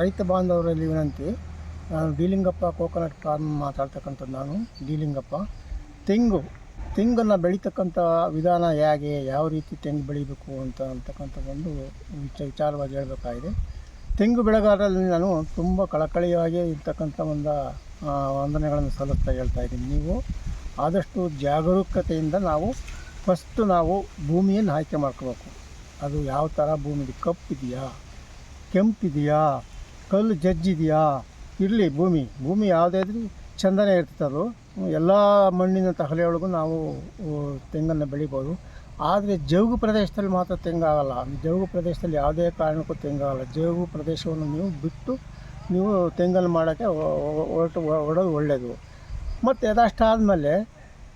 ರೈತ ಬಾಂಧವರಲ್ಲಿ ವಿನಂತಿ, ನಾನು ಡೀಲಿಂಗಪ್ಪ ಕೋಕೋನಟ್ ಫಾರ್ಮ್ ಮಾತಾಡ್ತಕ್ಕಂಥದ್ದು ನಾನು, ಡೀಲಿಂಗಪ್ಪ. ತೆಂಗು, ತೆಂಗನ್ನು ಬೆಳೀತಕ್ಕಂಥ ವಿಧಾನ ಹೇಗೆ, ಯಾವ ರೀತಿ ತೆಂಗು ಬೆಳಿಬೇಕು ಅಂತ ಅಂತಕ್ಕಂಥ ಒಂದು ವಿಚ, ವಿಚಾರವಾಗಿ ಹೇಳಬೇಕಾಗಿದೆ. ತೆಂಗು ಬೆಳೆಗಾರರಲ್ಲಿ ನಾನು ತುಂಬ ಕಳಕಳಿಯಾಗಿ ಇರ್ತಕ್ಕಂಥ ಒಂದು ವಂದನೆಗಳನ್ನು ಸಲ್ಲಿಸ್ತಾ ಹೇಳ್ತಾ ಇದ್ದೀನಿ. ನೀವು ಆದಷ್ಟು ಜಾಗರೂಕತೆಯಿಂದ ನಾವು ಫಸ್ಟು ನಾವು ಭೂಮಿಯನ್ನು ಆಯ್ಕೆ ಮಾಡ್ಕೋಬೇಕು. ಅದು ಯಾವ ಥರ ಭೂಮಿ ಕಪ್ಪಿದೆಯಾ ಕೆಂಪಿದೆಯಾ? ಕಲ್ಲು ಜಜ್ಜಿದೆಯಾ? ಇರಲಿ, ಭೂಮಿ. ಭೂಮಿ ಯಾವುದೇ ಇದ್ರೂ ಚಂದನೇ ಇರ್ತದೆ ಎಲ್ಲ ಮಣ್ಣಿನ ತಹಲೆಯೊಳಗೂ ನಾವು ತೆಂಗನ್ನು ಬೆಳಿಬೋದು. ಆದರೆ ಜೌಗು ಪ್ರದೇಶದಲ್ಲಿ ಮಾತ್ರ ತೆಂಗಾಗಲ್ಲ. ಜೌಗು ಪ್ರದೇಶದಲ್ಲಿ ಯಾವುದೇ ಕಾರಣಕ್ಕೂ ತೆಂಗಾಗಲ್ಲ. ಜೌಗು ಪ್ರದೇಶವನ್ನು ನೀವು ಬಿಟ್ಟು ನೀವು ತೆಂಗನ್ನು ಮಾಡೋಕ್ಕೆ ಹೊರಟು ಹೊಡೋದು ಒಳ್ಳೆಯದು ಮತ್ತು ಅದಷ್ಟಾದಮೇಲೆ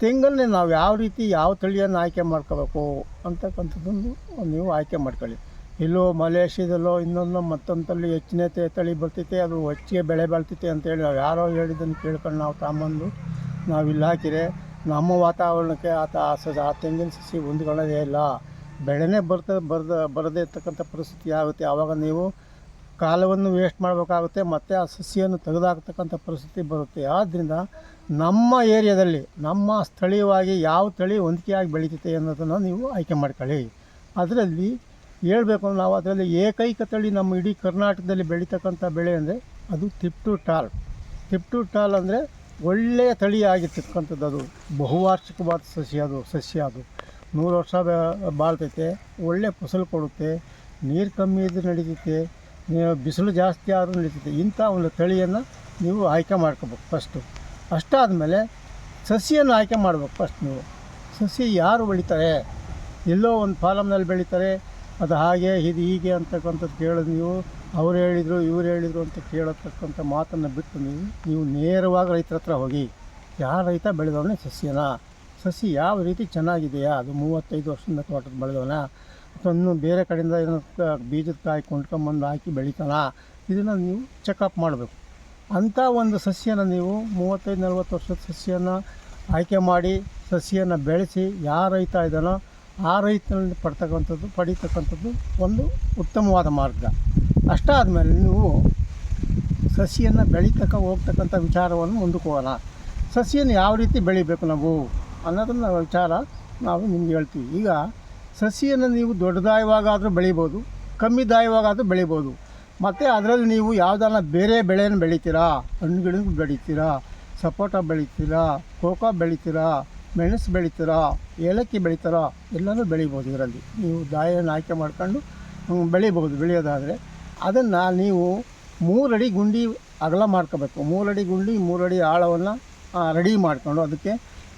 ತೆಂಗನ್ನೇ ನಾವು ಯಾವ ರೀತಿ ಯಾವ ತಳಿಯನ್ನು ಆಯ್ಕೆ ಮಾಡ್ಕೋಬೇಕು ಅಂತಕ್ಕಂಥದ್ದನ್ನು ನೀವು ಆಯ್ಕೆ ಮಾಡ್ಕೊಳ್ಳಿ. ಎಲ್ಲೋ ಮಲೇಷ್ಯಾದಲ್ಲೋ ಇನ್ನೊಂದು ಮತ್ತೊಂದಲ್ಲಿ ಹೆಚ್ಚಿನ ತಳಿ ಬರ್ತೈತೆ ಅದು ಹೆಚ್ಚಿಗೆ ಬೆಳೆ ಬೆಳ್ತೈತೆ ಅಂತೇಳಿ ನಾವು ಯಾರೋ ಹೇಳಿದ್ದನ್ನು ಕೇಳ್ಕೊಂಡು ನಾವು ತಗೊಂಬಂದು ನಾವು ಇಲ್ಲಿ ಹಾಕಿರೆ ನಮ್ಮ ವಾತಾವರಣಕ್ಕೆ ಆತ ಆ ಸ ಆ ತೆಂಗಿನ ಸಸಿ ಹೊಂದ್ಕೊಳ್ಳೋದೇ ಇಲ್ಲ. ಬೆಳೆನೇ ಬರ್ತ ಬರ್ದ ಬರದೇ ಇರ್ತಕ್ಕಂಥ ಪರಿಸ್ಥಿತಿ ಆಗುತ್ತೆ. ಆವಾಗ ನೀವು ಕಾಲವನ್ನು ವೇಸ್ಟ್ ಮಾಡಬೇಕಾಗುತ್ತೆ, ಮತ್ತು ಆ ಸಸಿಯನ್ನು ತೆಗೆದಾಕ್ತಕ್ಕಂಥ ಪರಿಸ್ಥಿತಿ ಬರುತ್ತೆ. ಆದ್ದರಿಂದ ನಮ್ಮ ಏರಿಯಾದಲ್ಲಿ, ನಮ್ಮ ಸ್ಥಳೀಯವಾಗಿ ಯಾವ ತಳಿ ಹೊಂದಿಕೆಯಾಗಿ ಬೆಳೀತೈತೆ ಅನ್ನೋದನ್ನು ನೀವು ಆಯ್ಕೆ ಮಾಡ್ಕೊಳ್ಳಿ. ಅದರಲ್ಲಿ ಹೇಳ್ಬೇಕು ನಾವು ಅದರಲ್ಲಿ ಏಕೈಕ ತಳಿ ನಮ್ಮ ಇಡೀ ಕರ್ನಾಟಕದಲ್ಲಿ ಬೆಳೀತಕ್ಕಂಥ ಬೆಳೆ ಅಂದರೆ ಅದು ತಿಪ್ಟು ಟಾಲ್ ತಿಪ್ಟು ಟಾಲ್ ಅಂದರೆ ಒಳ್ಳೆಯ ತಳಿ ಆಗಿರ್ತಕ್ಕಂಥದ್ದು ಅದು. ಬಹುವಾರ್ಷಿಕವಾದ ಸಸ್ಯ ಅದು ಸಸ್ಯ ಅದು. ನೂರು ವರ್ಷ ಬಾಳ್ತೈತೆ, ಒಳ್ಳೆ ಫಸಲು ಕೊಡುತ್ತೆ, ನೀರು ಕಮ್ಮಿ ಇದ್ರೆ ನಡೀತೈತೆ ಬಿಸಿಲು ಜಾಸ್ತಿ ಆದರೂ ನಡೀತೈತೆ. ಇಂಥ ಒಂದು ತಳಿಯನ್ನು ನೀವು ಆಯ್ಕೆ ಮಾಡ್ಕೋಬೇಕು ಫಸ್ಟು ಅಷ್ಟಾದಮೇಲೆ ಸಸಿಯನ್ನು ಆಯ್ಕೆ ಮಾಡ್ಬೇಕು ಫಸ್ಟ್ ನೀವು. ಸಸಿ ಯಾರು ಬೆಳೀತಾರೆ? ಎಲ್ಲೋ ಒಂದು ಫಾಲಮ್ನಲ್ಲಿ ಬೆಳೀತಾರೆ ಅದು ಹಾಗೆ ಇದು ಹೀಗೆ ಅಂತಕ್ಕಂಥದ್ದು ಕೇಳೋದು ನೀವು, ಅವ್ರು ಹೇಳಿದರು, ಇವ್ರು ಹೇಳಿದರು ಅಂತ ಕೇಳತಕ್ಕಂಥ ಮಾತನ್ನು ಬಿಟ್ಟು ನೀವು ನೀವು ನೇರವಾಗಿ ರೈತರ ಹತ್ರ ಹೋಗಿ ಯಾರು ರೈತ ಬೆಳೆದವನೇ ಸಸ್ಯನ? ಸಸಿ ಯಾವ ರೀತಿ ಚೆನ್ನಾಗಿದೆಯಾ? ಅದು ಮೂವತ್ತೈದು ವರ್ಷದಿಂದ ತೋಟದ ಬೆಳೆದವನ? ಅಥವಾ ಇನ್ನೂ ಬೇರೆ ಕಡೆಯಿಂದ ಏನೋ ಬೀಜದ ಕಾಯಿ ಕೊಂಡ್ಕೊಂಬಂದು ಹಾಕಿ ಬೆಳಿತಾನ? ಇದನ್ನು ನೀವು ಚೆಕಪ್ ಮಾಡಬೇಕು. ಅಂಥ ಒಂದು ಸಸ್ಯನ ನೀವು ಮೂವತ್ತೈದು ನಲ್ವತ್ತು ವರ್ಷದ ಸಸ್ಯನ ಆಯ್ಕೆ ಮಾಡಿ ಸಸಿಯನ್ನು ಬೆಳೆಸಿ, ಯಾವ ರೈತ ಇದ್ದಾನೋ ಆ ರೈತನಲ್ಲಿ ಪಡ್ತಕ್ಕಂಥದ್ದು, ಪಡೀತಕ್ಕಂಥದ್ದು ಒಂದು ಉತ್ತಮವಾದ ಮಾರ್ಗ. ಅಷ್ಟಾದಮೇಲೆ ನೀವು ಸಸಿಯನ್ನು ಬೆಳೀತಕ್ಕ ಹೋಗ್ತಕ್ಕಂಥ ವಿಚಾರವನ್ನು ಮುಂದಕ್ಕೆ ಹೋಗೋಣ ಸಸಿಯನ್ನು ಯಾವ ರೀತಿ ಬೆಳಿಬೇಕು ನಾವು ಅನ್ನೋದನ್ನು ವಿಚಾರ ನಾವು ನಿಮ್ಗೆ ಹೇಳ್ತೀವಿ. ಈಗ ಸಸಿಯನ್ನು ನೀವು ದೊಡ್ಡದಾಯವಾಗಾದರೂ ಬೆಳಿಬೋದು ಕಮ್ಮಿ ದಾಯವಾಗಾದರೂ ಬೆಳಿಬೋದು. ಮತ್ತು ಅದರಲ್ಲಿ ನೀವು ಯಾವುದನ್ನ ಬೇರೆ ಬೆಳೆಯನ್ನು ಬೆಳಿತೀರಾ, ಹಣ್ಣುಗಳನ್ನು ಬೆಳಿತೀರಾ, ಸಪೋಟ ಬೆಳಿತೀರಾ, ಕೋಕೋ ಬೆಳಿತೀರಾ ಮೆಣಸು ಬೆಳಿತೀರಾ, ಏಲಕ್ಕಿ ಬೆಳಿತೀರಾ, ಎಲ್ಲನೂ ಬೆಳಿಬೋದು ಇದರಲ್ಲಿ. ನೀವು ದಾಯನ ಆಯ್ಕೆ ಮಾಡ್ಕೊಂಡು ಬೆಳಿಬೋದು, ಬೆಳೆಯೋದಾದರೆ. ಅದನ್ನು ನೀವು ಮೂರಡಿ ಗುಂಡಿ ಅಗಲ ಮಾಡ್ಕೋಬೇಕು. ಮೂರಡಿ ಗುಂಡಿ, ಮೂರಡಿ ಆಳವನ್ನು ರೆಡಿ ಮಾಡ್ಕೊಂಡು ಅದಕ್ಕೆ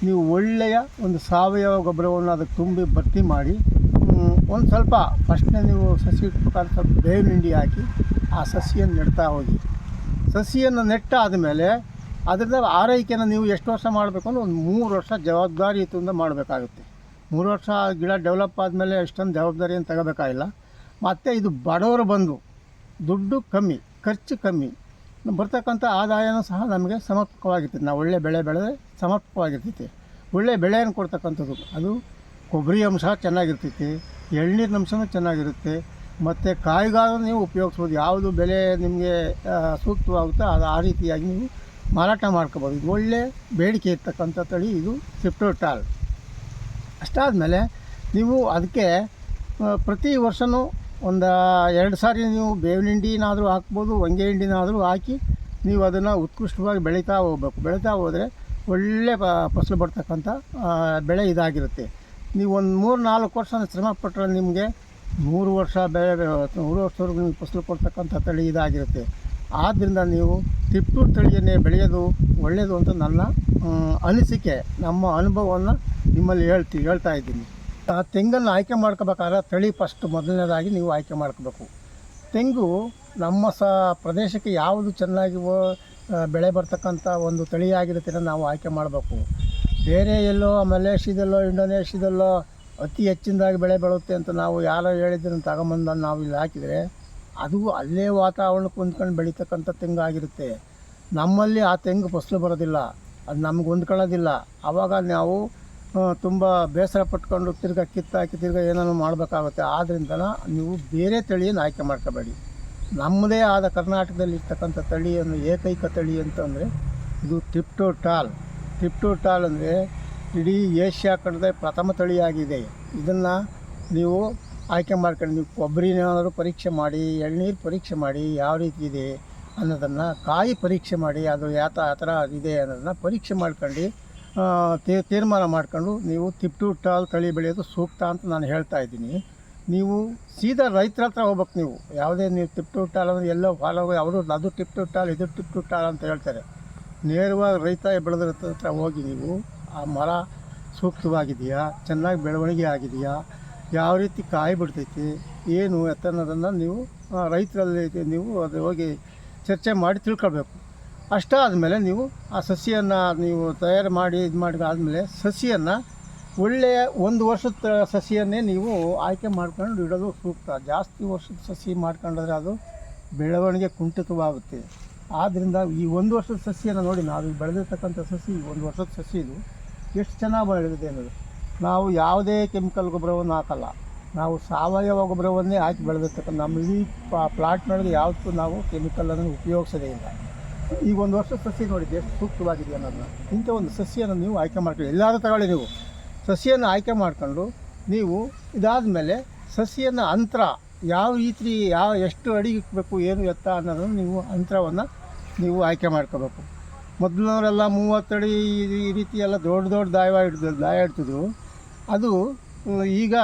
ನೀವು ಒಳ್ಳೆಯ ಒಂದು ಸಾವಯವ ಗೊಬ್ಬರವನ್ನು ಅದಕ್ಕೆ ತುಂಬಿ ಭರ್ತಿ ಮಾಡಿ ಒಂದು ಸ್ವಲ್ಪ ಫಸ್ಟ್ನೇ ನೀವು ಸಸಿ ಇಟ್ಬೇಕಾದ್ರೆ ಸ್ವಲ್ಪ ಬೇವಿನ ಹಿಂಡಿ ಹಾಕಿ ಆ ಸಸಿಯನ್ನು ನೆಡ್ತಾ ಹೋಗಿ. ಸಸಿಯನ್ನು ನೆಟ್ಟಾದ ಮೇಲೆ ಅದರಿಂದ ಆರೈಕೆನ ನೀವು ಎಷ್ಟು ವರ್ಷ ಮಾಡಬೇಕು ಅಂದರೆ ಒಂದು ಮೂರು ವರ್ಷ ಜವಾಬ್ದಾರಿಯುತದಿಂದ ಮಾಡಬೇಕಾಗುತ್ತೆ. ಮೂರು ವರ್ಷ ಗಿಡ ಡೆವಲಪ್ ಆದಮೇಲೆ ಎಷ್ಟೊಂದು ಜವಾಬ್ದಾರಿಯನ್ನು ತಗೋಬೇಕಾಗಿಲ್ಲ. ಮತ್ತು ಇದು ಬಡವರು ಬಂದು ದುಡ್ಡು ಕಮ್ಮಿ, ಖರ್ಚು ಕಮ್ಮಿ, ಬರ್ತಕ್ಕಂಥ ಆದಾಯನೂ ಸಹ ನಮಗೆ ಸಮರ್ಪಕವಾಗಿರ್ತೈತೆ ನಾವು ಒಳ್ಳೆ ಬೆಳೆ ಬೆಳೆದ್ರೆ ಸಮರ್ಪಕವಾಗಿರ್ತೈತಿ. ಒಳ್ಳೆ ಬೆಳೆಯನ್ನು ಕೊಡ್ತಕ್ಕಂಥದ್ದು. ಅದು ಕೊಬ್ಬರಿ ಅಂಶ ಚೆನ್ನಾಗಿರ್ತೈತಿ ಎಳ್ನೀರಿನ ಅಂಶನೂ ಚೆನ್ನಾಗಿರುತ್ತೆ. ಮತ್ತು ಕಾಯಿಗಾರು ನೀವು ಉಪಯೋಗಿಸ್ಬೋದು. ಯಾವುದು ಬೆಲೆ ನಿಮಗೆ ಸೂಕ್ತವಾಗುತ್ತೋ ಅದು ಆ ರೀತಿಯಾಗಿ ನೀವು ಮಾರಾಟ ಮಾಡ್ಕೋಬೋದು. ಇದು ಒಳ್ಳೆ ಬೇಡಿಕೆ ಇರ್ತಕ್ಕಂಥ ತಳಿ ಇದು ಸಿಪ್ಟೋಟಾಲ್. ಅಷ್ಟಾದಮೇಲೆ ನೀವು ಅದಕ್ಕೆ ಪ್ರತಿ ವರ್ಷವೂ ಒಂದು ಎರಡು ಸಾರಿ ನೀವು ಬೇವಿನ ಹಿಂಡಿನಾದರೂ ಹಾಕ್ಬೋದು, ಹೊಂಗೆ ಹಿಂಡಿನಾದರೂ ಹಾಕಿ ನೀವು ಅದನ್ನು ಉತ್ಕೃಷ್ಟವಾಗಿ ಬೆಳೀತಾ ಹೋಗ್ಬೇಕು. ಬೆಳೀತಾ ಹೋದರೆ ಒಳ್ಳೆ ಫಸಲು ಬರ್ತಕ್ಕಂಥ ಬೆಳೆ ಇದಾಗಿರುತ್ತೆ. ನೀವು ಒಂದು ಮೂರು ನಾಲ್ಕು ವರ್ಷ ಶ್ರಮ ಪಟ್ಟರೆ ನಿಮಗೆ ಮೂರು ವರ್ಷ ಬೆಳೆ, ಮೂರು ವರ್ಷವರೆಗೂ ನಿಮಗೆ ಫಸಲು ಕೊಡ್ತಕ್ಕಂಥ ತಳಿ ಇದಾಗಿರುತ್ತೆ. ಆದ್ದರಿಂದ ನೀವು ತಿಪ್ಪೂರು ತಳಿಯನ್ನೇ ಬೆಳೆಯೋದು ಒಳ್ಳೆಯದು ಅಂತ ನನ್ನ ಅನಿಸಿಕೆ, ನಮ್ಮ ಅನುಭವವನ್ನು ನಿಮ್ಮಲ್ಲಿ ಹೇಳ್ತಿ, ಹೇಳ್ತಾ ಇದ್ದೀನಿ. ಆ ತೆಂಗನ್ನು ಆಯ್ಕೆ ಮಾಡ್ಕೋಬೇಕಾದ್ರೆ ತಳಿ ಫಸ್ಟ್ ಮೊದಲನೇದಾಗಿ ನೀವು ಆಯ್ಕೆ ಮಾಡ್ಕೋಬೇಕು. ತೆಂಗು ನಮ್ಮ ಸ, ಪ್ರದೇಶಕ್ಕೆ ಯಾವುದು ಚೆನ್ನಾಗಿ ಬೆಳೆ ಬರ್ತಕ್ಕಂಥ ಒಂದು ತಳಿಯಾಗಿರುತ್ತೆ ನಾವು ಆಯ್ಕೆ ಮಾಡಬೇಕು. ಬೇರೆ ಎಲ್ಲೋ ಮಲೇಷ್ಯಾದಲ್ಲೋ ಇಂಡೋನೇಷ್ಯಾದಲ್ಲೋ ಅತಿ ಹೆಚ್ಚಿನದಾಗಿ ಬೆಳೆ ಬರುತ್ತೆ ಅಂತ ನಾವು ಯಾರೋ ಹೇಳಿದ್ದನ್ನು ತಗೊಂಬಂದು ನಾವು ಇಲ್ಲಿ ಹಾಕಿದರೆ ಅದು ಅಲ್ಲೇ ವಾತಾವರಣಕ್ಕೆ ಹೊಂದ್ಕೊಂಡು ಬೆಳೀತಕ್ಕಂಥ ತೆಂಗು ಆಗಿರುತ್ತೆ. ನಮ್ಮಲ್ಲಿ ಆ ತೆಂಗು ಫಸಲು ಬರೋದಿಲ್ಲ. ಅದು ನಮ್ಗೆ ಹೊಂದ್ಕೊಳ್ಳೋದಿಲ್ಲ. ಆವಾಗ ನಾವು ತುಂಬ ಬೇಸರ ಪಟ್ಕೊಂಡು ತಿರ್ಗಾ ಕಿತ್ತಾಕಿ ತಿರ್ಗ ಏನಾದ್ರು ಮಾಡಬೇಕಾಗುತ್ತೆ. ಆದ್ದರಿಂದ ನೀವು ಬೇರೆ ತಳಿಯನ್ನು ಆಯ್ಕೆ ಮಾಡ್ಕೋಬೇಡಿ. ನಮ್ಮದೇ ಆದ ಕರ್ನಾಟಕದಲ್ಲಿ ಇರ್ತಕ್ಕಂಥ ತಳಿಯನ್ನು, ಏಕೈಕ ತಳಿ ಅಂತಂದರೆ ಇದು ಟಿಪ್ಟೋ ಟಾಲ್ ಟಿಪ್ಟೋ ಟಾಲ್ ಅಂದರೆ ಇಡೀ ಏಷ್ಯಾ ಖಂಡದ ಪ್ರಥಮ ತಳಿಯಾಗಿದೆ. ಇದನ್ನು ನೀವು ಆಯ್ಕೆ ಮಾಡ್ಕೊಂಡು ನೀವು ಕೊಬ್ಬರಿನಾದರೂ ಪರೀಕ್ಷೆ ಮಾಡಿ, ಎಳ್ನೀರು ಪರೀಕ್ಷೆ ಮಾಡಿ ಯಾವ ರೀತಿ ಇದೆ ಅನ್ನೋದನ್ನು, ಕಾಯಿ ಪರೀಕ್ಷೆ ಮಾಡಿ, ಅದು ಯಾತ ಆ ಥರ ಇದೆ ಅನ್ನೋದನ್ನು ಪರೀಕ್ಷೆ ಮಾಡ್ಕೊಂಡು ತೀರ್ಮಾನ ಮಾಡ್ಕೊಂಡು ನೀವು ತಿಪ್ಟು ಟಾಲ್ ತಳಿ ಬೆಳೆಯೋದು ಸೂಕ್ತ ಅಂತ ನಾನು ಹೇಳ್ತಾ ಇದ್ದೀನಿ. ನೀವು ಸೀದಾ ರೈತರ ಹತ್ರ ಹೋಗ್ಬೇಕು ನೀವು. ಯಾವುದೇ ನೀವು ಟಿಪ್ಟು ಟಾಲ್ ಅಂದರೆ ಎಲ್ಲೋ ಫಾಲೋ ಅವರು ಅದು ಟಿಪ್ಟು ಟಾಲ್, ಇದು ಟಿಪ್ಟು ಟಾಲ್ ಅಂತ ಹೇಳ್ತಾರೆ. ನೇರವಾಗಿ ರೈತ ಬೆಳೆದ್ರ ಹತ್ರ ಹೋಗಿ ನೀವು ಆ ಮರ ಸೂಕ್ತವಾಗಿದೆಯಾ? ಚೆನ್ನಾಗಿ ಬೆಳವಣಿಗೆ ಆಗಿದೆಯಾ? ಯಾವ ರೀತಿ ಕಾಯಿ ಬಿಡ್ತೈತಿ, ಏನು ಎತ್ತ ಅನ್ನೋದನ್ನು ನೀವು ರೈತರಲ್ಲಿ ನೀವು ಅದು ಹೋಗಿ ಚರ್ಚೆ ಮಾಡಿ ತಿಳ್ಕೊಳ್ಬೇಕು. ಅಷ್ಟಾದಮೇಲೆ ನೀವು ಆ ಸಸಿಯನ್ನು ನೀವು ತಯಾರು ಮಾಡಿ ಇದು ಮಾಡಿ ಆದಮೇಲೆ ಸಸಿಯನ್ನು ಒಳ್ಳೆಯ ಒಂದು ವರ್ಷದ ಸಸಿಯನ್ನೇ ನೀವು ಆಯ್ಕೆ ಮಾಡ್ಕೊಂಡು ಇಡೋದು ಸೂಕ್ತ. ಜಾಸ್ತಿ ವರ್ಷದ ಸಸಿ ಮಾಡ್ಕೊಂಡ್ರೆ ಅದು ಬೆಳವಣಿಗೆ ಕುಂಠಿತವಾಗುತ್ತೆ. ಆದ್ದರಿಂದ ಈ ಒಂದು ವರ್ಷದ ಸಸಿಯನ್ನು ನೋಡಿ, ನಾವು ಬೆಳೆದಿರ್ತಕ್ಕಂಥ ಸಸಿ, ಒಂದು ವರ್ಷದ ಸಸಿ ಇದು ಎಷ್ಟು ಚೆನ್ನಾಗಿ ಬೆಳೆದಿದೆ ಅನ್ನೋದು. ನಾವು ಯಾವುದೇ ಕೆಮಿಕಲ್ ಗೊಬ್ಬರವನ್ನು ಹಾಕಲ್ಲ. ನಾವು ಸಾವಯವ ಗೊಬ್ಬರವನ್ನೇ ಹಾಕಿ ಬೆಳೆದಿರ್ತಕ್ಕಂಥ ನಮ್ಮ ಇಡೀ ಪ್ಲಾಟ್ನೊಳಗೆ ಯಾವತ್ತು ನಾವು ಕೆಮಿಕಲ್ ಅನ್ನು ಉಪಯೋಗಿಸದೇ ಇಲ್ಲ. ಈಗ ಒಂದು ವರ್ಷ ಸಸಿ ನೋಡಿದ್ದೆ ಎಷ್ಟು ಸೂಕ್ತವಾಗಿದೆ ಅನ್ನೋದನ್ನ. ಇಂಥ ಒಂದು ಸಸಿಯನ್ನು ನೀವು ಆಯ್ಕೆ ಮಾಡ್ಕೊಳ್ಳಿ. ಎಲ್ಲಾದರೂ ತಗೊಳ್ಳಿ ನೀವು. ಸಸಿಯನ್ನು ಆಯ್ಕೆ ಮಾಡ್ಕೊಂಡು ನೀವು ಇದಾದ ಮೇಲೆ ಸಸಿಯನ್ನು ಅಂತರ, ಯಾವ ರೀತಿ, ಯಾವ ಎಷ್ಟು ಅಡಿ ಇಕ್ಕಬೇಕು ಏನು ಎತ್ತ ಅನ್ನೋದನ್ನು ನೀವು ಅಂತರವನ್ನು ನೀವು ಆಯ್ಕೆ ಮಾಡ್ಕೋಬೇಕು. ಮೊದಲಿನವರೆಲ್ಲ ಮೂವತ್ತಡಿ ಈ- ಈ ರೀತಿ ಎಲ್ಲ ದೊಡ್ಡ ದೊಡ್ಡ ದಾಯ ಇಡ್ದು ದಾಯ ಇಡ್ತಿದ್ರು. ಅದು ಈಗ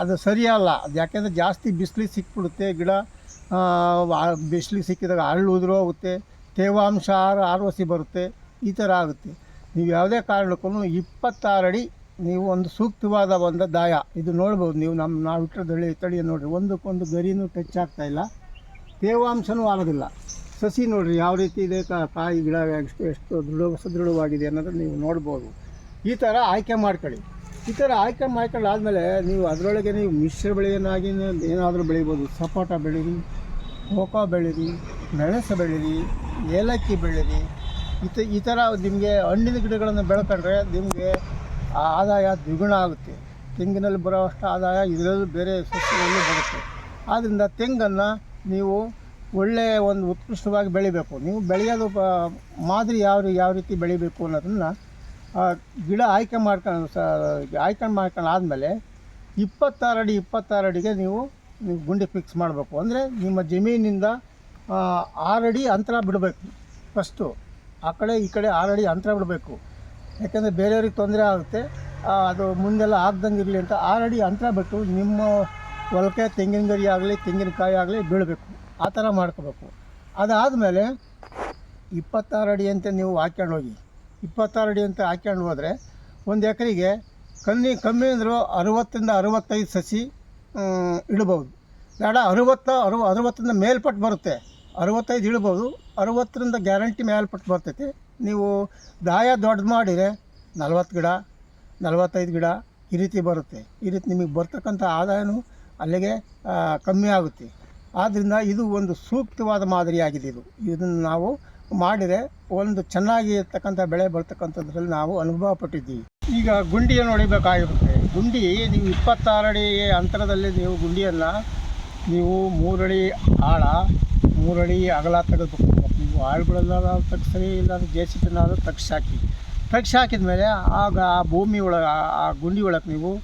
ಅದು ಸರಿಯಲ್ಲ. ಯಾಕೆಂದರೆ ಜಾಸ್ತಿ ಬಿಸಿಲಿಗೆ ಸಿಕ್ಬಿಡುತ್ತೆ, ಗಿಡ ಬಿಸಿಲಿಗೆ ಸಿಕ್ಕಿದಾಗ ಹರಳು ಉದುರು ಹೋಗುತ್ತೆ ತೇವಾಂಶ ಆರು ಆರ್ವಸಿ ಬರುತ್ತೆ, ಈ ಥರ ಆಗುತ್ತೆ. ನೀವು ಯಾವುದೇ ಕಾರಣಕ್ಕೂ ಇಪ್ಪತ್ತಾರು ಅಡಿ ನೀವು ಒಂದು ಸೂಕ್ತವಾದ ಒಂದು ದಾಯ. ಇದು ನೋಡ್ಬೋದು ನೀವು ನಮ್ಮ, ನಾವು ಇಟ್ಟರೆ ತಳಿ ತಳಿಯ ನೋಡಿರಿ. ಒಂದಕ್ಕೊಂದು ಗರಿನೂ ಟಚ್ ಆಗ್ತಾಯಿಲ್ಲ ತೇವಾಂಶನೂ ಆಗೋದಿಲ್ಲ. ಸಸಿ ನೋಡಿರಿ, ಯಾವ ರೀತಿ ಇದೆ ಕಾಯಿ, ಗಿಡ, ಎಷ್ಟು ಎಷ್ಟು ದೃಢ, ಸದೃಢವಾಗಿದೆ ಅನ್ನೋದನ್ನು ನೀವು ನೋಡ್ಬೋದು. ಈ ಥರ ಆಯ್ಕೆ ಮಾಡ್ಕೊಳ್ಳಿ. ಈ ಥರ ಆಯ್ಕೆ ಮಾಡ್ಕೊಂಡು ಆದಮೇಲೆ ನೀವು ಅದರೊಳಗೆ ನೀವು ಮಿಶ್ರ ಬೆಳೆಯನ್ನಾಗಿ ಏನಾದರೂ ಬೆಳಿಬೋದು. ಸಪೋಟ ಬೆಳೀರಿ, ಕೋಕೋ ಬೆಳೀರಿ, ಮೆಣಸು ಬೆಳೀರಿ, ಏಲಕ್ಕಿ ಬೆಳೀರಿ. ಇತ ಈ ಥರ ನಿಮಗೆ ಹಣ್ಣಿನ ಗಿಡಗಳನ್ನು ಬೆಳ್ಕೊಂಡ್ರೆ ನಿಮಗೆ ಆ ಆದಾಯ ದ್ವಿಗುಣ ಆಗುತ್ತೆ. ತೆಂಗಿನಲ್ಲಿ ಬರೋವಷ್ಟು ಆದಾಯ ಇದರಲ್ಲೂ ಬೇರೆ ಸಸ್ಯಗಳಲ್ಲೂ ಬರುತ್ತೆ. ಆದ್ದರಿಂದ ತೆಂಗನ್ನು ನೀವು ಒಳ್ಳೆಯ ಒಂದು ಉತ್ಕೃಷ್ಟವಾಗಿ ಬೆಳಿಬೇಕು. ನೀವು ಬೆಳೆಯೋದು ಮಾದರಿ ಯಾವ ಯಾವ ರೀತಿ ಬೆಳಿಬೇಕು ಅನ್ನೋದನ್ನು ಗಿಡ ಆಯ್ಕೆ ಮಾಡ್ಕೊಂಡು ಸ ಆಯ್ಕೆ ಮಾಡ್ಕೊಂಡು ಆದಮೇಲೆ ಇಪ್ಪತ್ತಾರು ಅಡಿ ಇಪ್ಪತ್ತಾರು ಅಡಿಗೆ ನೀವು ನೀವು ಗುಂಡಿ ಫಿಕ್ಸ್ ಮಾಡಬೇಕು. ಅಂದರೆ ನಿಮ್ಮ ಜಮೀನಿಂದ ಆರಡಿ ಅಂತರ ಬಿಡಬೇಕು. ಫಸ್ಟು ಆ ಕಡೆ ಈ ಕಡೆ ಆರಡಿ ಅಂತರ ಬಿಡಬೇಕು. ಯಾಕೆಂದರೆ ಬೇರೆಯವ್ರಿಗೆ ತೊಂದರೆ ಆಗುತ್ತೆ. ಅದು ಮುಂದೆಲ್ಲ ಆಗ್ದಂಗೆ ಇರಲಿ ಅಂತ ಆರಡಿ ಅಂತರ ಬಿಟ್ಟು ನಿಮ್ಮ ಹೊಲಕ್ಕೆ ತೆಂಗಿನ ಗರಿ ಆಗಲಿ, ತೆಂಗಿನಕಾಯಿ ಆಗಲಿ ಬೀಳಬೇಕು. ಆ ಥರ ಮಾಡ್ಕೋಬೇಕು. ಅದಾದಮೇಲೆ ಇಪ್ಪತ್ತಾರು ಅಡಿ ಅಂತ ನೀವು ಹಾಕ್ಕೊಂಡು ಹೋಗಿ ಇಪ್ಪತ್ತಾರು ಅಡಿ ಅಂತ ಹಾಕ್ಕೊಂಡು ಹೋದರೆ ಒಂದು ಎಕರೆಗೆ ಕಮ್ಮಿ ಕಮ್ಮಿ ಅಂದರೂ ಅರುವತ್ತರಿಂದ ಅರವತ್ತೈದು ಸಸಿ ಇಡ್ಬೋದು ಬೇಡ, ಅರುವತ್ತ ಅರವ ಅರುವತ್ತರಿಂದ ಮೇಲ್ಪಟ್ಟು ಬರುತ್ತೆ. ಅರವತ್ತೈದು ಇಡ್ಬೋದು ಅರವತ್ತರಿಂದ ಗ್ಯಾರಂಟಿ ಮೇಲ್ಪಟ್ಟು ಬರ್ತೈತೆ. ನೀವು ದಾಯ ದೊಡ್ಡದು ಮಾಡಿದರೆ ನಲ್ವತ್ತು ಗಿಡ, ನಲವತ್ತೈದು ಗಿಡ ಈ ರೀತಿ ಬರುತ್ತೆ. ಈ ರೀತಿ ನಿಮಗೆ ಬರ್ತಕ್ಕಂಥ ಆದಾಯನೂ ಅಲ್ಲಿಗೆ ಕಮ್ಮಿ ಆಗುತ್ತೆ. ಆದ್ದರಿಂದ ಇದು ಒಂದು ಸೂಕ್ತವಾದ ಮಾದರಿಯಾಗಿದೆ ಇದು. ಇದನ್ನು ನಾವು ಮಾಡಿದರೆ ಒಂದು ಚೆನ್ನಾಗಿ ಇರ್ತಕ್ಕಂಥ ಬೆಳೆ ಬರ್ತಕ್ಕಂಥದ್ರಲ್ಲಿ ನಾವು ಅನುಭವ ಪಟ್ಟಿದ್ದೀವಿ. ಈಗ ಗುಂಡಿಯನ್ನು ಹೊಡಿಬೇಕಾಗಿರುತ್ತೆ. ಗುಂಡಿ ನೀವು ಅಡಿ ಅಂತರದಲ್ಲಿ ನೀವು ಗುಂಡಿಯನ್ನು ನೀವು ಮೂರಡಿ ಆಳ, ಮೂರಡಿ ಅಗಲ ತೆಗೆದುಬೇಕು ನೀವು ಆಳುಗಳೆಲ್ಲ ತಗ್ಸರಿ ಇಲ್ಲಾಂದ್ರೆ ಜೆ ಸಿ ಪಿನಾದ್ರೂ ತಗ್ಸಿ ಹಾಕಿ. ತಗ್ಸಿ ಹಾಕಿದ ಮೇಲೆ ಆಗ ಆ ಭೂಮಿ ಒಳಗೆ ಆ- ಆ ಗುಂಡಿ ಒಳಗೆ ನೀವು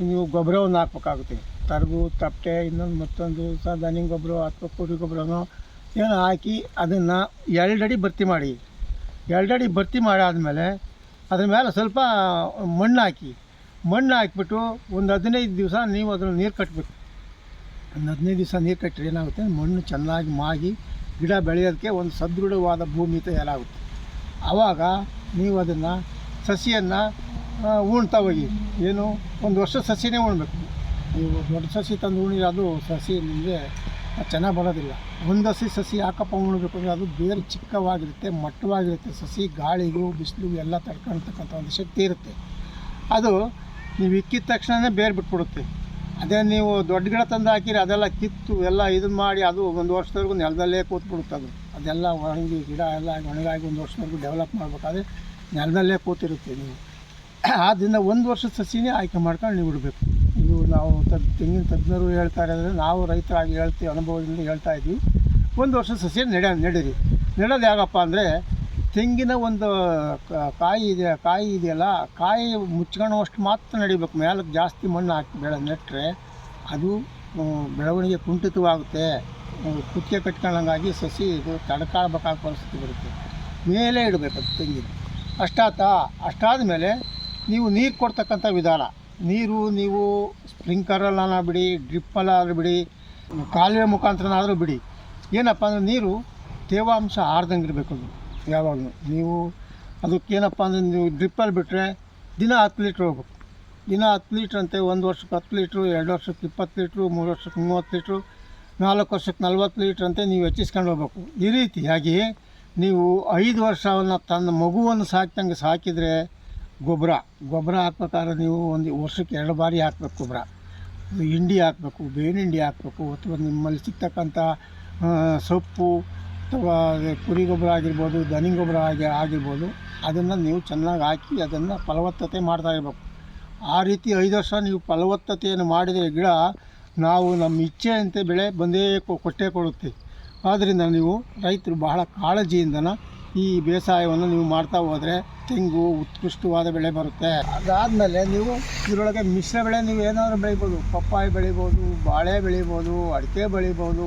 ನೀವು ಗೊಬ್ಬರವನ್ನು ಹಾಕ್ಬೇಕಾಗುತ್ತೆ. ತರಗು ತಪ್ಪೆ ಇನ್ನೊಂದು ಮತ್ತೊಂದು ಸಹ ದನಿ ಗೊಬ್ಬರ ಅಥವಾ ಕುರಿ ಗೊಬ್ಬರನೋ ಏನೋ ಹಾಕಿ ಅದನ್ನು ಎರಡಡಿ ಭರ್ತಿ ಮಾಡಿ. ಎರಡಡಿ ಭರ್ತಿ ಮಾಡಾದಮೇಲೆ ಅದ್ರ ಮೇಲೆ ಸ್ವಲ್ಪ ಮಣ್ಣು ಹಾಕಿ. ಮಣ್ಣು ಹಾಕಿಬಿಟ್ಟು ಒಂದು ಹದಿನೈದು ದಿವಸ ನೀವು ಅದನ್ನು ನೀರು ಕಟ್ಟಬೇಕು ಒಂದು ಹದಿನೈದು ದಿವಸ ನೀರು ಕಟ್ಟರೆ ಏನಾಗುತ್ತೆ? ಮಣ್ಣು ಚೆನ್ನಾಗಿ ಮಾಗಿ ಗಿಡ ಬೆಳೆಯೋದಕ್ಕೆ ಒಂದು ಸದೃಢವಾದ ಭೂಮಿ ತಯಾರಾಗುತ್ತೆ. ಆವಾಗ ನೀವು ಅದನ್ನು ಸಸಿಯನ್ನು ಉಣ್ತಾ ಹೋಗಿ. ಏನು? ಒಂದು ವರ್ಷ ಸಸಿನೇ ಉಣ್ಬೇಕು. ನೀವು ದೊಡ್ಡ ಸಸಿ ತಂದು ಉಣಿದ್ರೆ ಅದು ಸಸಿ ನಿಮಗೆ ಚೆನ್ನಾಗಿ ಬರೋದಿಲ್ಲ. ಒಂದು ಹಸಿ ಸಸಿ ಯಾಕಪ್ಪ ಉಣ್ಬೇಕು ಅಂದರೆ ಅದು ಬೇರೆ ಚಿಕ್ಕವಾಗಿರುತ್ತೆ, ಮಟ್ಟವಾಗಿರುತ್ತೆ. ಸಸಿ ಗಾಳಿಗೂ, ಬಿಸಿಲಿಗೂ ಎಲ್ಲ ತಡ್ಕೊಳ್ತಕ್ಕಂಥ ಒಂದು ಶಕ್ತಿ ಇರುತ್ತೆ. ಅದು ನೀವು ಇಕ್ಕಿದ ತಕ್ಷಣವೇ ಬೇರೆ ಬಿಟ್ಬಿಡುತ್ತೆ. ಅದೇ ನೀವು ದೊಡ್ಡ ಗಿಡ ತಂದು ಹಾಕಿರಿ, ಅದೆಲ್ಲ ಕಿತ್ತು ಎಲ್ಲ ಇದನ್ನ ಮಾಡಿ ಅದು ಒಂದು ವರ್ಷದವರೆಗೂ ನೆಲದಲ್ಲೇ ಕೂತ್ಬಿಡುತ್ತೆ ಅದು. ಅದೆಲ್ಲ ಒಣಗಿ ಗಿಡ ಎಲ್ಲ ಒಣಗಾಗಿ ಒಂದು ವರ್ಷದವರೆಗೂ ಡೆವಲಪ್ ಮಾಡಬೇಕಾದ್ರೆ ನೆಲದಲ್ಲೇ ಕೂತಿರುತ್ತೆ ನೀವು. ಆದ್ದರಿಂದ ಒಂದು ವರ್ಷದ ಸಸಿನೇ ಆಯ್ಕೆ ಮಾಡ್ಕೊಂಡು ನೀವು ಇಡಬೇಕು. ಇದು ನಾವು ತಜ್ ತೆಂಗಿನ ತಜ್ಞರು ಹೇಳ್ತಾರೆ ಅಂದರೆ ನಾವು ರೈತರಾಗಿ ಹೇಳ್ತೀವಿ ಅನುಭವದಿಂದ ಹೇಳ್ತಾ ಇದ್ವಿ. ಒಂದು ವರ್ಷ ಸಸಿ ನೆಡ ನೆಡಿರಿ. ನೆಡೋದು ಯಾಕಪ್ಪ ಅಂದರೆ ತೆಂಗಿನ ಒಂದು ಕಾಯಿ ಇದೆ, ಕಾಯಿ ಇದೆಯಲ್ಲ, ಕಾಯಿ ಮುಚ್ಕೊಳ್ಳೋವಷ್ಟು ಮಾತ್ರ ನಡಿಬೇಕು. ಮೇಲಕ್ಕೆ ಜಾಸ್ತಿ ಮಣ್ಣು ಹಾಕಿ ಬೆಳೆ ನೆಟ್ಟರೆ ಅದು ಬೆಳವಣಿಗೆ ಕುಂಠಿತವಾಗುತ್ತೆ. ಕುತ್ತಿಗೆ ಕಟ್ಕೊಳ್ಳಂಗಾಗಿ ಸಸಿ ಇದು ತಡ್ಕಾಡ್ಬೇಕಾದ ಪರಿಸ್ಥಿತಿ ಬರುತ್ತೆ. ಮೇಲೆ ಇಡಬೇಕು ಅದು ತೆಂಗಿನ. ಅಷ್ಟಾತಾ ಅಷ್ಟಾದ ಮೇಲೆ ನೀವು ನೀರು ಕೊಡ್ತಕ್ಕಂಥ ವಿಧಾನ. ನೀರು ನೀವು ಸ್ಪ್ರಿಂಕರಲ್ಲಾನ ಬಿಡಿ ಡ್ರಿಪ್ಪಲ್ಲಾದ್ರೂ ಬಿಡಿ, ಕಾಲುವೆ ಮುಖಾಂತರನಾದರೂ ಬಿಡಿ. ಏನಪ್ಪ ಅಂದರೆ ನೀರು ತೇವಾಂಶ ಆರ್ದಂಗೆ ಇರಬೇಕು ಅದು, ಯಾವಾಗಲೂ. ನೀವು ಅದಕ್ಕೇನಪ್ಪ ಅಂದರೆ ನೀವು ಡ್ರಿಪ್ಪಲ್ಲಿ ಬಿಟ್ಟರೆ ದಿನ ಹತ್ತು ಲೀಟ್ರ್ ಹೋಗ್ಬೇಕು. ದಿನ ಹತ್ತು ಲೀಟ್ರ್ ಅಂತೆ, ಒಂದು ವರ್ಷಕ್ಕೆ ಹತ್ತು ಲೀಟ್ರು, ಎರಡು ವರ್ಷಕ್ಕೆ ಇಪ್ಪತ್ತು ಲೀಟ್ರು, ಮೂರು ವರ್ಷಕ್ಕೆ ಮೂವತ್ತು ಲೀಟ್ರು, ನಾಲ್ಕು ವರ್ಷಕ್ಕೆ ನಲ್ವತ್ತು ಲೀಟ್ರ್ ಅಂತೆ ನೀವು ಹೆಚ್ಚಿಸ್ಕೊಂಡು ಹೋಗ್ಬೇಕು. ಈ ರೀತಿಯಾಗಿ ನೀವು ಐದು ವರ್ಷವನ್ನು ತನ್ನ ಮಗುವನ್ನು ಸಾಕಿದಂಗೆ ಸಾಕಿದರೆ ಗೊಬ್ಬರ. ಗೊಬ್ಬರ ಹಾಕ್ಬೇಕಾದ್ರೆ ನೀವು ಒಂದು ವರ್ಷಕ್ಕೆ ಎರಡು ಬಾರಿ ಹಾಕ್ಬೇಕು ಗೊಬ್ಬರ. ಹಿಂಡಿ ಹಾಕಬೇಕು, ಬೇವಿನ ಹಿಂಡಿ ಹಾಕಬೇಕು. ಅಥವಾ ನಿಮ್ಮಲ್ಲಿ ಸಿಗ್ತಕ್ಕಂಥ ಸೊಪ್ಪು ಅಥವಾ ಕುರಿ ಗೊಬ್ಬರ ಆಗಿರ್ಬೋದು, ದನಿ ಗೊಬ್ಬರ ಆಗಿ, ಆಗಿರ್ಬೋದು, ಅದನ್ನು ನೀವು ಚೆನ್ನಾಗಿ ಹಾಕಿ ಅದನ್ನು ಫಲವತ್ತತೆ ಮಾಡ್ತಾ ಇರಬೇಕು. ಆ ರೀತಿ ಐದು ವರ್ಷ ನೀವು ಫಲವತ್ತತೆಯನ್ನು ಮಾಡಿದರೆ ಗಿಡ ನಾವು ನಮ್ಮ ಇಚ್ಛೆಯಂತೆ ಬೆಳೆ ಬಂದೇ ಕೊಟ್ಟೇ ಕೊಡುತ್ತೆ. ಆದ್ದರಿಂದ ನೀವು ರೈತರು ಬಹಳ ಕಾಳಜಿಯಿಂದನ ಈ ಬೇಸಾಯವನ್ನು ನೀವು ಮಾಡ್ತಾ ಹೋದರೆ ತೆಂಗು ಉತ್ಕೃಷ್ಟವಾದ ಬೆಳೆ ಬರುತ್ತೆ. ಅದಾದಮೇಲೆ ನೀವು ಇದರೊಳಗೆ ಮಿಶ್ರ ಬೆಳೆ ನೀವು ಏನಾದರೂ ಬೆಳಿಬೋದು. ಪಪ್ಪಾಯಿ ಬೆಳಿಬೋದು, ಬಾಳೆ ಬೆಳಿಬೋದು, ಅಡಿಕೆ ಬೆಳಿಬೋದು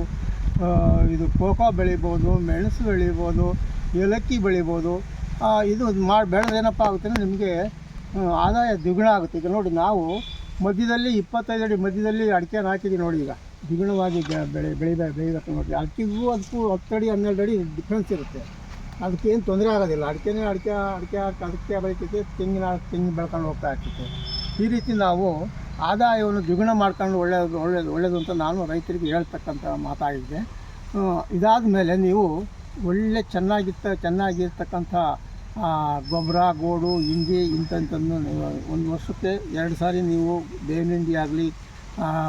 ಇದು ಕೋಕೋ ಬೆಳಿಬೋದು, ಮೆಣಸು ಬೆಳಿಬೋದು, ಏಲಕ್ಕಿ ಬೆಳಿಬೋದು. ಇದು ಮಾಡಿ ಬೆಳೆದೇನಪ್ಪ ಆಗುತ್ತೆ ಅಂದರೆ ನಿಮಗೆ ಆದಾಯ ದ್ವಿಗುಣ ಆಗುತ್ತೆ. ಈಗ ನೋಡಿ ನಾವು ಮಧ್ಯದಲ್ಲಿ ಇಪ್ಪತ್ತೈದು ಅಡಿ ಮಧ್ಯದಲ್ಲಿ ಅಡಿಕೆನ ಹಾಕಿದ್ದೀವಿ ನೋಡಿ ಈಗ. ದ್ವಿಗುಣವಾಗಿ ಬೆಳೆ ಬೆಳಿಬೇಕು ನೋಡಿ. ಅಡಿಕೆಗೂ ಅದಕ್ಕೂ ಹತ್ತು ಅಡಿ, ಹನ್ನೆರಡು ಅಡಿ ಡಿಫ್ರೆನ್ಸ್ ಇರುತ್ತೆ. ಅದಕ್ಕೇನು ತೊಂದರೆ ಆಗೋದಿಲ್ಲ. ಅಡಿಕೆನೇ ಅಡಿಕೆ ಅಡಿಕೆ ಅದಕ್ಕೆ ಬೆಳಿತೈತೆ ತೆಂಗಿನ ತೆಂಗಿನ ಬೆಳ್ಕೊಂಡು ಹೋಗ್ತಾ ಇರ್ತೈತೆ ಈ ರೀತಿ ನಾವು ಆದಾಯವನ್ನು ದ್ವಿಗುಣ ಮಾಡ್ಕೊಂಡು ಒಳ್ಳೆಯದು ಒಳ್ಳೆಯದು ಒಳ್ಳೆಯದು ಅಂತ ನಾನು ರೈತರಿಗೆ ಹೇಳ್ತಕ್ಕಂಥ ಮಾತಾಗಿದ್ದೆ ಇದಾದ ಮೇಲೆ ನೀವು ಒಳ್ಳೆ ಚೆನ್ನಾಗಿತ್ತ ಚೆನ್ನಾಗಿರ್ತಕ್ಕಂಥ ಗೊಬ್ಬರ, ಗೋಡು ಹಿಂಡಿ ಇಂಥದ್ದನ್ನು ನೀವು ಒಂದು ವರ್ಷಕ್ಕೆ ಎರಡು ಸಾರಿ ನೀವು ಬೇವಿನ ಹಿಂಡಿ ಆಗಲಿ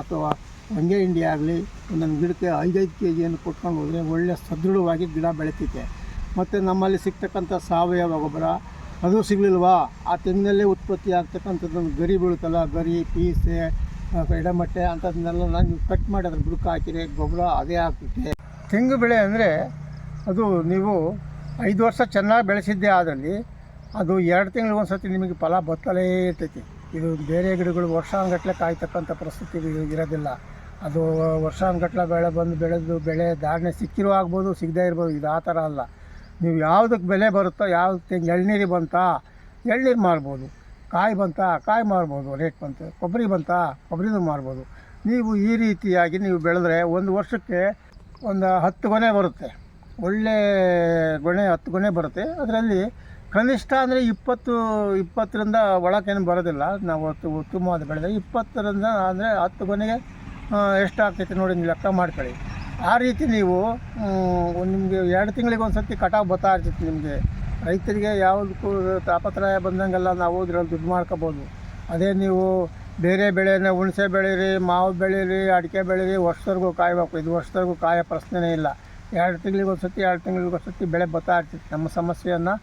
ಅಥವಾ ಹಂಗೆ ಹಿಂಡಿ ಆಗಲಿ, ಒಂದೊಂದು ಗಿಡಕ್ಕೆ ಐದೈದು ಕೆ ಜಿಯನ್ನು ಕೊಟ್ಕೊಂಡು ಹೋದರೆ ಒಳ್ಳೆ ಸದೃಢವಾಗಿ ಗಿಡ ಬೆಳಿತೈತೆ. ಮತ್ತು ನಮ್ಮಲ್ಲಿ ಸಿಗ್ತಕ್ಕಂಥ ಸಾವಯವ ಗೊಬ್ಬರ, ಅದು ಸಿಗಲಿಲ್ವಾ? ಆ ತೆಂಗಿನಲ್ಲೇ ಉತ್ಪತ್ತಿ ಆಗ್ತಕ್ಕಂಥದ್ದೊಂದು ಗರಿ ಬೀಳುತ್ತಲ್ಲ, ಗರಿ, ಪೀಸೆ ಎಡಮಟ್ಟೆ ಅಂಥದ್ದನ್ನೆಲ್ಲ ನಾನು ಕಟ್ ಮಾಡಿ ಅದ್ರ ಬುಡಕ್ಕೆ ಹಾಕಿರಿ ಗೊಬ್ಬರ ಅದೇ ಆಗ್ತೈತೆ. ತೆಂಗು ಬೆಳೆ ಅಂದರೆ ಅದು ನೀವು ಐದು ವರ್ಷ ಚೆನ್ನಾಗಿ ಬೆಳೆಸಿದ್ದೆ ಆದಲ್ಲಿ ಅದು ಎರಡು ತಿಂಗಳು ಒಂದು ಸರ್ತಿ ನಿಮಗೆ ಫಲ ಬತ್ತಲೇ ಇರ್ತೈತಿ. ಇದು ಬೇರೆ ಗಿಡಗಳು ವರ್ಷಾನುಗಟ್ಲೆ ಕಾಯ್ತಕ್ಕಂಥ ಪರಿಸ್ಥಿತಿ ಇರೋದಿಲ್ಲ. ಅದು ವರ್ಷಾನುಗಟ್ಲೆ ಬೆಳೆ ಬಂದು ಬೆಳೆದು ಬೆಳೆ ಧಾರಣೆ ಸಿಕ್ಕಿರೋ ಆಗ್ಬೋದು, ಸಿಗದೇ ಇರ್ಬೋದು, ಇದು ಆ ಥರ ಅಲ್ಲ. ನೀವು ಯಾವುದಕ್ಕೆ ಬೆಲೆ ಬರುತ್ತೋ ಯಾವ್ದು ತೆಂಗು ಎಳ್ನೀರು ಬಂತಾ ಎಳ್ನೀರು ಮಾರ್ಬೋದು. ಕಾಯಿ ಬಂತಾ, ಕಾಯಿ ಮಾರ್ಬೋದು ರೇಟ್ ಬಂತು. ಕೊಬ್ಬರಿ ಬಂತಾ, ಕೊಬ್ಬರಿನೂ ಮಾರ್ಬೋದು. ನೀವು ಈ ರೀತಿಯಾಗಿ ನೀವು ಬೆಳೆದ್ರೆ ಒಂದು ವರ್ಷಕ್ಕೆ ಒಂದು ಹತ್ತು ಗೊನೆ ಬರುತ್ತೆ. ಒಳ್ಳೆ ಗೊನೆ, ಹತ್ತು ಗೊನೆ ಬರುತ್ತೆ. ಅದರಲ್ಲಿ ಕನಿಷ್ಠ ಅಂದರೆ ಇಪ್ಪತ್ತು, ಇಪ್ಪತ್ತರಿಂದ ಒಳಕ್ಕೇನು ಬರೋದಿಲ್ಲ. ನಾವು ಉತ್ತಮವಾದ ಬೆಳೆದ ಇಪ್ಪತ್ತರಿಂದ ಅಂದರೆ ಹತ್ತು ಗೊನೆಗೆ ಎಷ್ಟು ಆಗ್ತೈತೆ ನೋಡಿ ನೀವು ಲೆಕ್ಕ ಮಾಡ್ಕೊಳ್ಳಿ. ಆ ರೀತಿ ನೀವು ನಿಮಗೆ ಎರಡು ತಿಂಗಳಿಗೆ ಒಂದು ಸರ್ತಿ ಕಟಾವು ಬರ್ತಾ ಇರ್ತಿತ್ತು ನಿಮಗೆ. ರೈತರಿಗೆ ಯಾವುದಕ್ಕೂ ತಾಪತ್ರಯ ಬಂದಂಗೆಲ್ಲ ನಾವು ಇದ್ರಲ್ಲಿ ದುಡ್ಡು ಮಾಡ್ಕೋಬೋದು. ಅದೇ ನೀವು ಬೇರೆ ಬೆಳೆನ ಹುಣಸೆ ಬೆಳೀರಿ ಮಾವು ಬೆಳೀರಿ ಅಡಿಕೆ ಬೆಳೀರಿ ವರ್ಷದವರೆಗೂ ಕಾಯಬೇಕು. ಇದು ವರ್ಷದವರೆಗೂ ಕಾಯೋ ಪ್ರಶ್ನೆನೇ ಇಲ್ಲ. ಎರಡು ತಿಂಗಳಿಗೆ ಒಂದು ಸರ್ತಿ ಎರಡು ತಿಂಗಳಿಗೆ ಒಂದು ಸರ್ತಿ ಬೆಳೆ ಬರ್ತಾ ಇರ್ತಿತ್ತು ನಮ್ಮ ಸಮಸ್ಯೆಯನ್ನು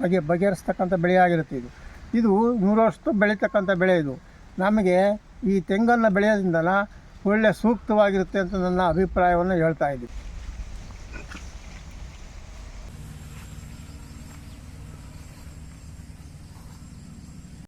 ಬಗೆ, ಬಗೆಹರಿಸ್ತಕ್ಕಂಥ ಬೆಳೆಯಾಗಿರುತ್ತೆ ಇದು. ಇದು ನೂರಷ್ಟು ಬೆಳೀತಕ್ಕಂಥ ಬೆಳೆ ಇದು. ನಮಗೆ ಈ ತೆಂಗನ್ನು ಬೆಳೆಯೋದ್ರಿಂದನ ಒಳ್ಳೆ ಸೂಕ್ತವಾಗಿರುತ್ತೆ ಅಂತ ನನ್ನ ಅಭಿಪ್ರಾಯವನ್ನು ಹೇಳ್ತಾ ಇದ್ದೀನಿ.